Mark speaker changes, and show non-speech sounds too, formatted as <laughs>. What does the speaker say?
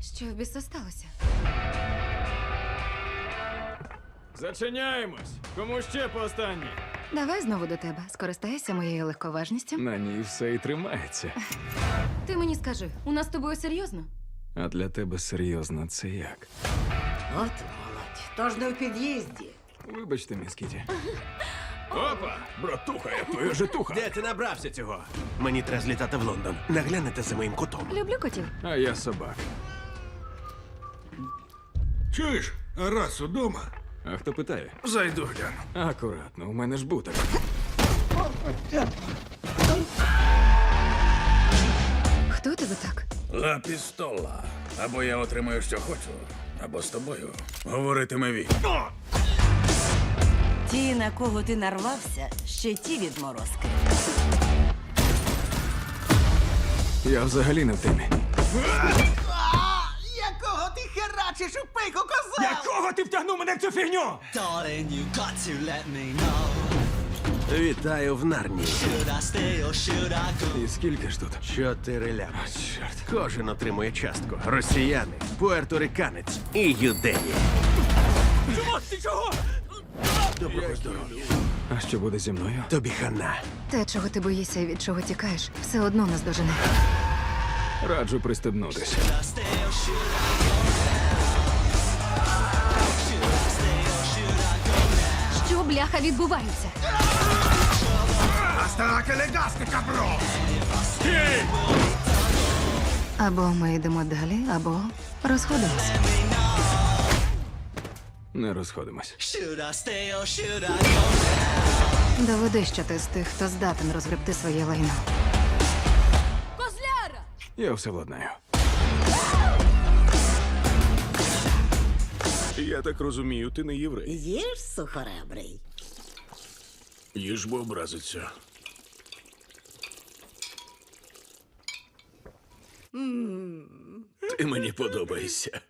Speaker 1: Що в біса сталося?
Speaker 2: Зачиняємось. Кому ще по останній?
Speaker 1: Давай знову до тебе. Скористайся моєю легковажністю.
Speaker 2: На ній все і тримається.
Speaker 1: Ти мені скажи, у нас з тобою серйозно?
Speaker 2: А для тебе серйозно це як?
Speaker 3: От молодь. Тож не в під'їзді.
Speaker 2: Вибачте, міс Кіті. <laughs> Опа! Братуха, я твоя житуха.
Speaker 4: Де ти набрався цього? Мені треба злітати в Лондон. Наглянете за моїм котом.
Speaker 1: Люблю котів.
Speaker 2: А я собак.
Speaker 5: Чуєш, раз удома?
Speaker 2: А хто питає?
Speaker 5: Зайду гляну.
Speaker 2: Акуратно, у мене ж буток.
Speaker 1: Хто тебе так?
Speaker 5: Ла пістола. Або я отримаю, що хочу, або з тобою говоритиме він.
Speaker 3: Ті, на кого ти нарвався, ще ті відморозки.
Speaker 2: Я взагалі не в темі.
Speaker 4: Якого ти херачиш у пику коза?
Speaker 2: Якого ти втягнув мене в цю фігню?
Speaker 6: Darling, you got to let me know.
Speaker 4: Вітаю в Нарнії.
Speaker 6: Should I stay or should I go?
Speaker 2: І скільки ж тут?
Speaker 4: Чотири лями.
Speaker 2: Чорт.
Speaker 4: Кожен отримує частку. Росіяни, пуерториканець і юдеї.
Speaker 2: Чого? Ти чого?
Speaker 4: Доброго здоров'я.
Speaker 2: А що буде зі мною?
Speaker 4: Тобі хана.
Speaker 1: Те, чого ти боїшся і від чого тікаєш, все одно нас дожене.
Speaker 2: Раджу
Speaker 6: go?
Speaker 1: Що бляха відбувається? Або ми йдемо далі, або розходимося.
Speaker 2: Не розходимось.
Speaker 6: Should I stay or should I go?
Speaker 1: Доведи, що ти з тих, хто здатен розгребти своє лайно.
Speaker 2: Я все владнаю.
Speaker 5: Я так розумію, ти не єврей.
Speaker 3: Їж сухоребрий.
Speaker 5: Їж бо образиться. Ти мені подобаєшся.